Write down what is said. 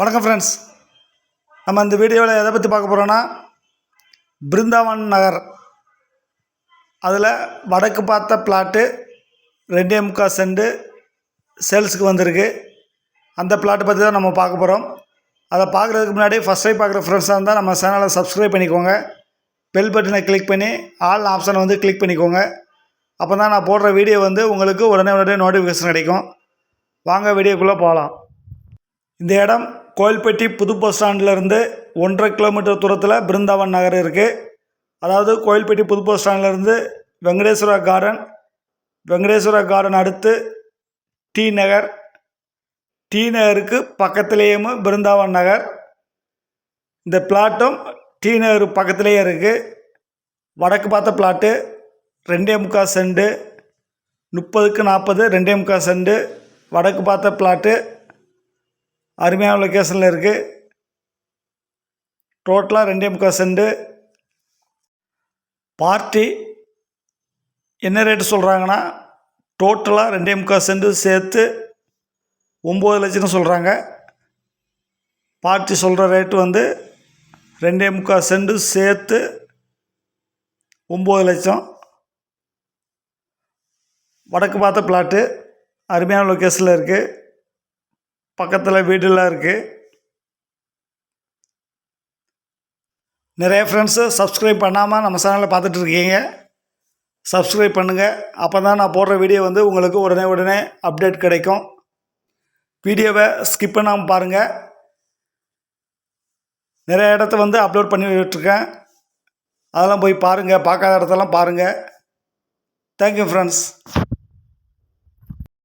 வணக்கம் ஃப்ரெண்ட்ஸ் நம்ம இந்த வீடியோவில் எதை பற்றி பார்க்க போகிறோன்னா பிருந்தாவன் நகர். அதில் வடக்கு பார்த்த பிளாட்டு ரெண்டே முக்கால் செண்டு சேல்ஸுக்கு வந்திருக்கு. அந்த பிளாட்டை பற்றி தான் நம்ம பார்க்க போகிறோம் அதை பார்க்குறதுக்கு முன்னாடி ஃபஸ்ட் டைம் பார்க்குற ஃப்ரெண்ட்ஸாக இருந்தால் நம்ம சேனலை சப்ஸ்கிரைப் பண்ணிக்கோங்க. பெல் பட்டனை கிளிக் பண்ணி ஆல் ஆப்ஷனை வந்து கிளிக் பண்ணிக்கோங்க. அப்போ தான் நான் போடுற வீடியோ வந்து உங்களுக்கு உடனே உடனே நோட்டிஃபிகேஷன் கிடைக்கும். வாங்க வீடியோக்குள்ளே போகலாம் இந்த இடம் கோயில்பட்டி புது பஸ் ஸ்டாண்ட்லேருந்து ஒன்றரை கிலோமீட்டர் தூரத்தில் பிருந்தாவன் நகர் இருக்குது அதாவது கோயில்பட்டி புது பஸ் ஸ்டாண்ட்லேருந்து வெங்கடேஸ்வரா கார்டன் வெங்கடேஸ்வரா கார்டன் அடுத்து டி நகர். டி நகருக்கு பக்கத்துலேயும் பிருந்தாவன் நகர். இந்த பிளாட்டும் டி நகர் பக்கத்துலேயே இருக்குது வடக்கு பார்த்த பிளாட்டு ரெண்டே முக்கால் செண்டு முப்பதுக்கு நாற்பது ரெண்டே முக்கால் செண்டு வடக்கு பார்த்த பிளாட்டு அருமையான லொக்கேஷனில் இருக்குது டோட்டலாக ரெண்டே முக்கால் செண்டு பார்ட்டி என்ன ரேட்டு சொல்கிறாங்கன்னா டோட்டலாக ரெண்டே முக்கால் செண்டு சேர்த்து ஒம்பது லட்சம்னு சொல்கிறாங்க பார்ட்டி சொல்கிற ரேட்டு வந்து ரெண்டே முக்கால் செண்டு சேர்த்து ஒம்பது லட்சம். வடக்கு பார்த்த பிளாட்டு அருமையான லொக்கேஷனில் இருக்குது பக்கத்தில் வீடுலாம் இருக்குது நிறைய ஃப்ரெண்ட்ஸு சப்ஸ்கிரைப் பண்ணாமல் நம்ம சேனலில் பார்த்துட்டு இருக்கீங்க. சப்ஸ்கிரைப் பண்ணுங்கள் அப்போ தான் நான் போடுற வீடியோ வந்து உங்களுக்கு உடனே உடனே அப்டேட் கிடைக்கும். வீடியோவை ஸ்கிப் பண்ணாமல் பாருங்கள் நிறைய இடத்த வந்து அப்லோட் பண்ணி விட்டுருக்கேன் அதெல்லாம் போய் பாருங்கள் பார்க்காத இடத்தெல்லாம் பாருங்கள் தேங்க்யூ ஃப்ரெண்ட்ஸ்